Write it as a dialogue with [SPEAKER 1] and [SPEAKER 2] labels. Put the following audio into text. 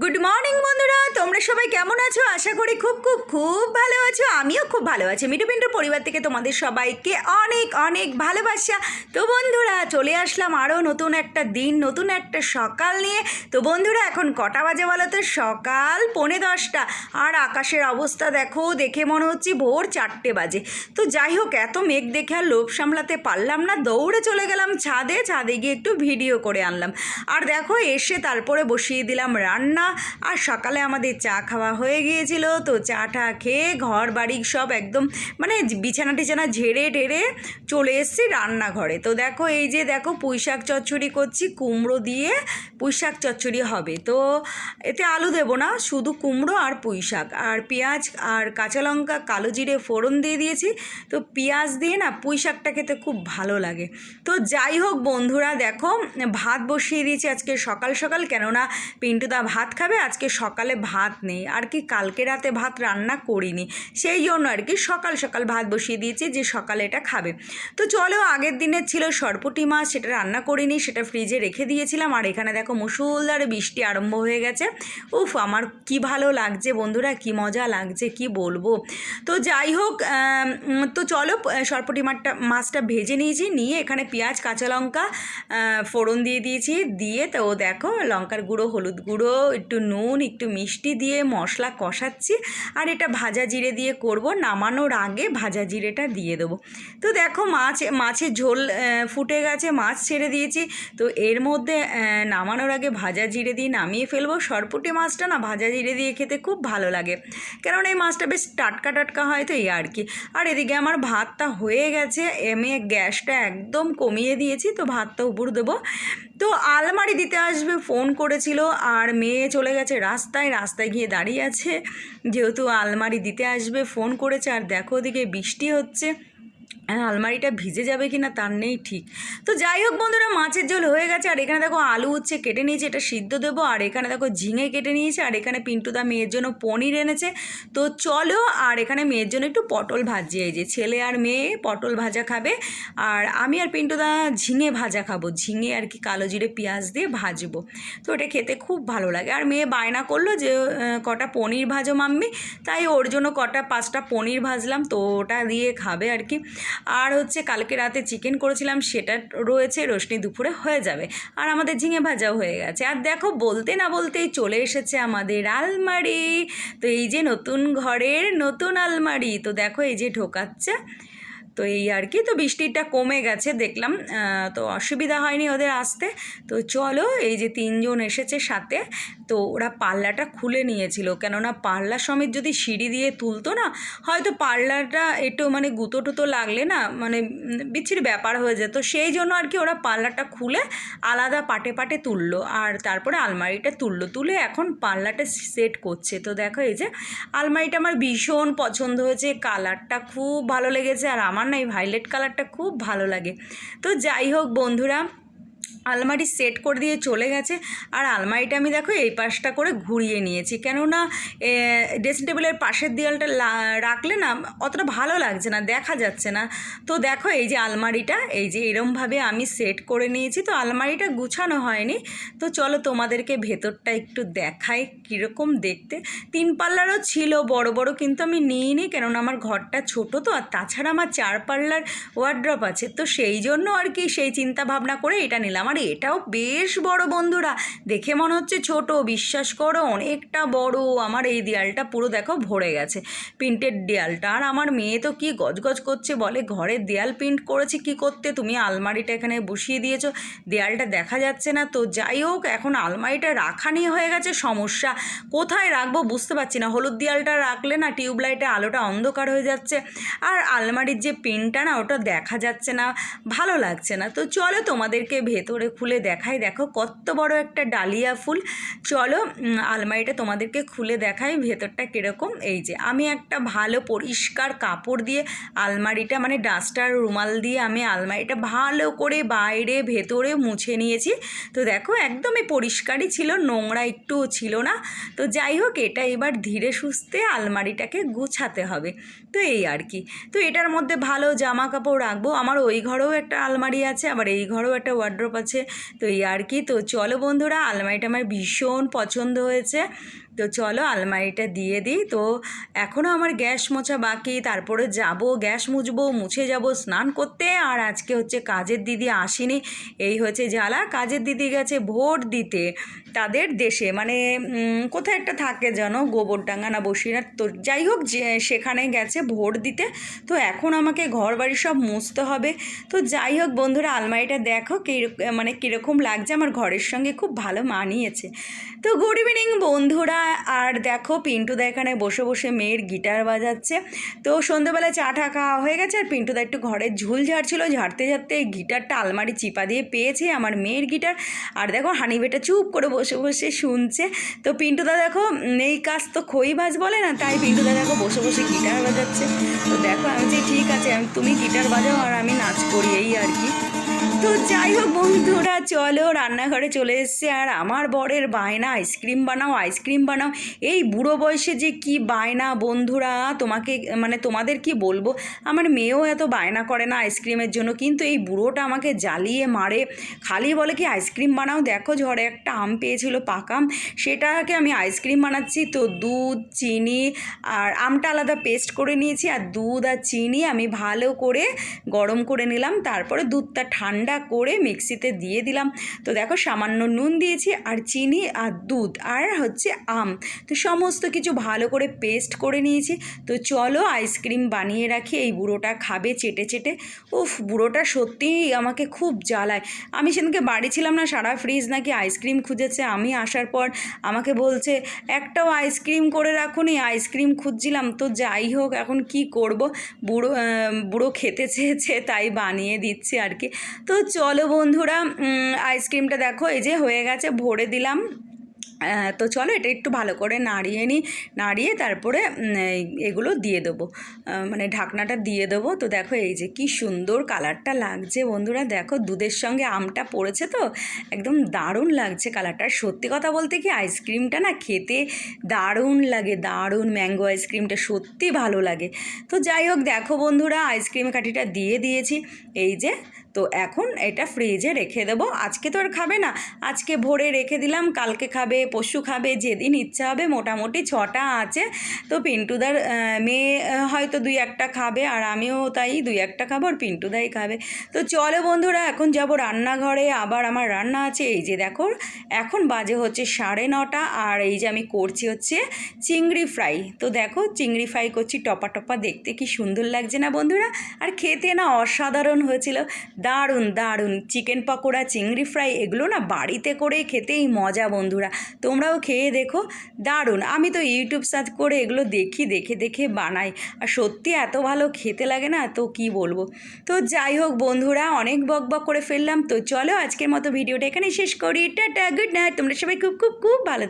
[SPEAKER 1] Good morning বন্ধুরা তোমরা সবাই কেমন আছো? আশা করি খুব খুব খুব ভালো আছো। আমিও খুব ভালো আছি। মিটু পিন্টুর পরিবার থেকে তোমাদের সবাইকে অনেক অনেক ভালোবাসা। তো বন্ধুরা, চলে আসলাম আরও নতুন একটা দিন, নতুন একটা সকাল নিয়ে। তো বন্ধুরা, এখন কটা বাজে বলো তো? সকাল পৌনে দশটা। আর আকাশের অবস্থা দেখো, দেখে মনে হচ্ছে ভোর চারটে বাজে। তো যাই হোক, এত মেঘ দেখে আর লোভ সামলাতে পারলাম না। দৌড়ে চলে গেলাম ছাদে ছাদে গিয়ে একটু ভিডিও করে আনলাম। আর দেখো, এসে তারপরে বসিয়ে দিলাম রান্না। আর সকালে আমাদের চা খাওয়া হয়ে গিয়েছিল। তো চাটা খেয়ে ঘর বাড়ি সব একদম মানে বিছানা টিছানা ঝেড়ে টেড়ে চলে এসেছি রান্নাঘরে। তো দেখো এই যে দেখো পুঁই শাক চচ্চড়ি করছি, কুমড়ো দিয়ে পুঁই শাক চচ্চড়ি হবে। তো এতে আলু দেবো না, শুধু কুমড়ো আর পুঁই শাক আর পেঁয়াজ আর কাঁচা লঙ্কা, কালো জিরে, ফোড়ন দিয়ে দিয়েছি। তো পেঁয়াজ দিয়ে না পুঁই শাকটা খেতে খুব ভালো লাগে। তো যাই হোক বন্ধুরা, দেখো ভাত বসিয়ে দিয়েছি আজকে সকাল সকাল। কেননা পিন্টুদা ভাত খাবে, আজকে সকালে ভাত নেই, আর কি কালকে রাতে ভাত রান্না করিনি। সেই জন্য আর কি সকাল সকাল ভাত বসিয়ে দিয়েছি যে সকালে এটা খাবে। তো চলো আগের দিনের ছিল সরপুটি মাছ, সেটা রান্না করিনি, সেটা ফ্রিজে রেখে দিয়েছিলাম। আর এখানে দেখো মুসুলধারে বৃষ্টি আরম্ভ হয়ে গেছে। উফ, আমার কি ভালো লাগছে বন্ধুরা, কি মজা লাগছে, কি বলব। তো যাই হোক তো চলো সরপুটি মাছটা মাছটা ভেজে নিয়েছি, নিয়ে এখানে পেঁয়াজ, কাঁচা লঙ্কা ফোড়ন দিয়ে দিয়েছি। দিয়ে তো দেখো লঙ্কার গুঁড়ো, হলুদ গুঁড়ো, একটু নুন, একটু মিষ্টি দিয়ে মশলা কষাচ্ছি আর এটা ভাজা জিরে দিয়ে করব। নামানোর আগে ভাজা জিরেটা দিয়ে দেবো। তো দেখো মাছ, মাছের ঝোল ফুটে গেছে, মাছ ছেড়ে দিয়েছি। তো এর মধ্যে নামানোর আগে ভাজা জিরে দিয়ে নামিয়ে ফেলব। সরপুটি মাছটা না ভাজা জিরে দিয়ে খেতে খুব ভালো লাগে। কারণ এই মাছটা বেশ টাটকা টাটকা হয়, তো এই আর কি। আর এদিকে আমার ভাতটা হয়ে গেছে। এমে গ্যাসটা একদম কমিয়ে দিয়েছি, তো ভাতটা উপর দেবো। তো আলমারি দিতে আসবে, ফোন করেছিল। আর মেয়ে চলে গেছে রাস্তায়। রাস্তায় গিয়ে দাঁড়িয়ে আছে। যেহেতু আলমারি দিতে আসবে ফোন করেছে আর দেখো ওদিকে বৃষ্টি হচ্ছে। আলমারিটা ভিজে যাবে কি না তার নেই ঠিক। তো যাই হোক বন্ধুরা, মাছের ঝোল হয়ে গেছে, আর এখানে দেখো আলু হচ্ছে কেটে নিয়েছে, এটা সিদ্ধ দেবো, আর এখানে দেখো ঝিঙে কেটে নিয়েছে, আর এখানে পিন্টুদা মেয়ের জন্য পনির এনেছে। তো চলো, আর এখানে মেয়ের জন্য একটু পটল ভাজি, এই যে ছেলে আর মেয়ে পটল ভাজা খাবে, আর আমি আর পিন্টুদা ঝিঙে ভাজা খাব, ঝিঙে আর কি কালো জিরে পেঁয়াজ দিয়ে ভাজবো। তো এটা খেতে খুব ভালো লাগে, আর মেয়ে বায়না করল যে কটা পনির ভাজো মাম্মি, তাই ওর জন্য কটা পাঁচটা পনির ভাজলাম, তো ওটা দিয়ে খাবে আর কি। আর হচ্ছে কালকে রাতে চিকেন করেছিলাম, সেটা রয়েছে, রোশনি দুপুরে হয়ে যাবে। আর আমাদের ঝিঙে ভাজাও হয়ে গেছে। আর দেখো, বলতে না বলতেই চলে এসেছে আমাদের আলমারি। তো এই যে নতুন ঘরের নতুন আলমারি, তো দেখো এই যে ঢোকাচ্ছে। তো এই আর কি। তো বৃষ্টিটা কমে গেছে, দেখলাম তো অসুবিধা হয়নি ওদের আসতে। তো চলো, এই যে তিনজন এসেছে সাথে, তো ওরা পাল্লাটা খুলে নিয়েছিল। কেননা পাল্লা সমেত যদি সিঁড়ি দিয়ে তুলতো না, হয়তো পাল্লাটা একটু মানে গুঁতো টুতো লাগলে না মানে বিচ্ছির ব্যাপার হয়ে যেত। সেই জন্য আর কি ওরা পাল্লাটা খুলে আলাদা পাটে পাটে তুললো, আর তারপরে আলমারিটা তুললো। তুলে এখন পাল্লাটা সেট করছে। তো দেখো এই যে, আলমারিটা আমার ভীষণ পছন্দ হয়েছে, কালারটা খুব ভালো লেগেছে, আর আমার না এই ভাইলেট কালারটা খুব ভালো লাগে। তো যাই হোক বন্ধুরা আলমারি সেট করে দিয়ে চলে গেছে। আর আলমারিটা আমি দেখো এই পাশটা করে ঘুরিয়ে নিয়েছি। কেননা ড্রেসিং টেবিলের পাশের দেওয়ালটা রাখলে না অতটা ভালো লাগছে না, দেখা যাচ্ছে না। তো দেখো এই যে আলমারিটা, এই যে এরমভাবে আমি সেট করে নিয়েছি। তো আলমারিটা গুছানো হয়নি। তো চলো তোমাদেরকে ভেতরটা একটু দেখাই কীরকম দেখতে। তিন পাল্লারও ছিল, বড় বড় কিন্তু আমি নিইনি, কেননা আমার ঘরটা ছোট তো। আর তাছাড়া আমার চার পাল্লার ওয়ার্ড্রপ আছে। তো সেই জন্য আর কি সেই চিন্তা ভাবনা করে এটা নিলাম। আর এটাও বেশ বড় বন্ধুরা। দেখে মনে হচ্ছে ছোট, বিশ্বাস করো, অনেকটা বড়। আমার এই দেয়ালটা পুরো দেখো ভরে গেছে প্রিন্টের দেয়ালটা। আর আমার মেয়ে তো কি গজগজ করছে বলে, ঘরের দেয়াল প্রিন্ট করেছে কি করতে? তুমি আলমারিটা এখানে বসিয়ে দিয়েছ, দেয়ালটা দেখা যাচ্ছে না। তো যাই হোক, এখন আলমারিটা রাখা নিয়ে হয়ে গেছে, সমস্যা কোথায় রাখব বুঝতে পারছি না। হলুদ দেয়ালটা রাখলে না টিউবলাইটে আলোটা অন্ধকার হয়ে যাচ্ছে। আর আলমারির যে পিনটা না, ওটা দেখা যাচ্ছে না, ভালো লাগছে না। তো চলো তোমাদেরকে ভেতরে খুলে দেখাই। দেখো কত বড় একটা ডালিয়া ফুল। চলো আলমারিটা তোমাদেরকে খুলে দেখাই ভেতরটা কীরকম। এই যে, আমি একটা ভালো পরিষ্কার কাপড় দিয়ে আলমারিটা মানে ডাস্টার রুমাল দিয়ে আমি আলমারিটা ভালো করে বাইরে, ভেতরে মুছে নিয়েছি। তো দেখো, একদমই পরিষ্কারই ছিল, নোংরা একটুও ছিল না। তো যাই হোক, এটা এবার ধীরে সুস্থে আলমারিটাকে গুছাতে হবে। তো এই আর কি তো এটার মধ্যে ভালো জামা কাপড় রাখব। আমার ওই ঘরেও একটা আলমারি আছে, আবার এই ঘরেও একটা ওয়ার্ড্রোপ আছে। তো এই আর কি তো চলো বন্ধুরা, আলমারিটা আমার ভীষণ পছন্দ হয়েছে। তো চলো আলমারিটা দিয়ে দিই। তো এখনও আমার গ্যাস মোছা বাকি, তারপরে যাব, গ্যাস মুছবো, মুছে যাব, স্নান করতে। আর আজকে হচ্ছে কাজের দিদি আসেনি, এই হচ্ছে জ্বালা। কাজের দিদি গেছে ভোট দিতে তাদের দেশে। মানে কোথায় একটা থাকে যেন, গোবরডাঙ্গা না বসিরহাট। তো যাই হোক সেখানে গেছে ভোট দিতে। তো এখন আমাকে ঘর বাড়ি সব মুছতে হবে। তো যাই হোক বন্ধুরা, আলমারিটা দেখো মানে কীরকম লাগছে। আমার ঘরের সঙ্গে খুব ভালো মানিয়েছে। তো গুড ইভিনিং বন্ধুরা আর দেখো পিন্টুদা এখানে বসে বসে মেয়ের গিটার বাজাচ্ছে। তো সন্ধ্যেবেলা চা টা খাওয়া হয়ে গেছে আর পিন্টুদা একটু ঘরের ঝুল ঝাড়ছিল। ঝাড়তে ঝাড়তে এই গিটারটা আলমারি চিপা দিয়ে পেয়েছে আমার মেয়ের গিটার। আর দেখো হানিবেটা চুপ করে বসে বসে শুনছে। তো পিন্টুদা দেখো নেই কাজ তো খই ভাজ বলে না, তাই পিন্টুদা দেখো বসে বসে গিটার বাজাচ্ছে। তো দেখো আমি যে ঠিক আছে তুমি গিটার বাজাও আর আমি নাচ করি, এই আর কি। তো যাই হোক বন্ধুরা, চলো রান্নাঘরে চলে এসছে। আর আমার বরের বায়না, আইসক্রিম বানাও আইসক্রিম বানাও। এই বুড়ো বয়সে যে কি বায়না বন্ধুরা, তোমাকে মানে তোমাদের কি বলব? আমার মেয়েও এত বায়না করে না আইসক্রিমের জন্য, কিন্তু এই বুড়োটা আমাকে জ্বালিয়ে মারে। খালি বলে কি, আইসক্রিম বানাও। দেখো ঝড়ে একটা আম পেয়েছিল পাকাম। সেটাকে আমি আইসক্রিম বানাচ্ছি। তো দুধ, চিনি আর আমটা আলাদা পেস্ট করে নিয়েছি। আর দুধ আর চিনি আমি ভালো করে গরম করে নিলাম। তারপরে দুধটা ঠান্ডা করে মিক্সিতে দিয়ে দিলাম। তো দেখো সামান্য নুন দিয়েছি আর চিনি আর দুধ আর হচ্ছে আম। তো সমস্ত কিছু ভালো করে পেস্ট করে নিয়েছি। তো চলো আইসক্রিম বানিয়ে রাখি, এই বুড়োটা খাবে চেটে চেটে। উফ, বুড়োটা সত্যিই আমাকে খুব জ্বালায়। আমি সেদিনকে বাড়ি ছিলাম না, সারা ফ্রিজ নাকি আইসক্রিম খুঁজেছে। আমি আসার পর আমাকে বলছে, একটাও আইসক্রিম করে রাখুনি, আইসক্রিম খুঁজছিলাম। তো যাই হোক, এখন কি করব? বুড়ো বুড়ো খেতে চেয়েছে, তাই বানিয়ে দিচ্ছি আর কি। তো চলো বন্ধুরা আইসক্রিমটা দেখো, এই যে হয়ে গেছে, ভরে দিলাম। তো চলো এটা একটু ভালো করে নাড়িয়ে নিই নাড়িয়ে তারপরে এগুলো দিয়ে দেবো। মানে ঢাকনাটা দিয়ে দেবো। তো দেখো এই যে কি সুন্দর কালারটা লাগছে বন্ধুরা। দেখো দুধের সঙ্গে আমটা পড়েছে তো, একদম দারুণ লাগছে কালারটা। সত্যি কথা বলতে কি আইসক্রিমটা না খেতে দারুণ লাগে, দারুণ ম্যাঙ্গো আইসক্রিমটা সত্যি ভালো লাগে। তো যাই হোক, দেখো বন্ধুরা আইসক্রিম কাঠিটা দিয়ে দিয়েছি। এই যে তো এখন এটা ফ্রিজে রেখে দেবো। আজকে তো আর খাবে না। আজকে ভোরে রেখে দিলাম, কালকে খাবে পশু খাবে, যেদিন ইচ্ছা হবে মোটামুটি ছটা আছে। তো পিন্টুদার মেয়ে হয়তো দুই একটা খাবে আর আমিও তাই দুই একটা খাব আর পিন্টুদাই খাবে। তো চলো বন্ধুরা, এখন যাব রান্নাঘরে। আবার আমার রান্না আছে। এই যে দেখো, এখন বাজে হচ্ছে সাড়ে নটা আর এই যে আমি করছি হচ্ছে চিংড়ি ফ্রাই। তো দেখো, চিংড়ি ফ্রাই করছি, টপা টপা দেখতে কি সুন্দর লাগছে না বন্ধুরা? আর খেতে না অসাধারণ হয়েছিল। দারুণ দারুণ। চিকেন পকোড়া, চিংড়ি ফ্রাই এগুলো না বাড়িতে করে খেতেই মজা বন্ধুরা। তোমরাও খেয়ে দেখো, দারুণ। আমি তো ইউটিউব সার্চ করে এগুলো দেখি, দেখে দেখে বানাই। আর সত্যি এত ভালো খেতে লাগে না, তো কি বলব? তো যাই হোক বন্ধুরা, অনেক বক বক করে ফেললাম। তো চলো আজকের মতো ভিডিওটা এখানে শেষ করি। টাটা গুড নাইট তোমরা সবাই খুব খুব খুব ভালো।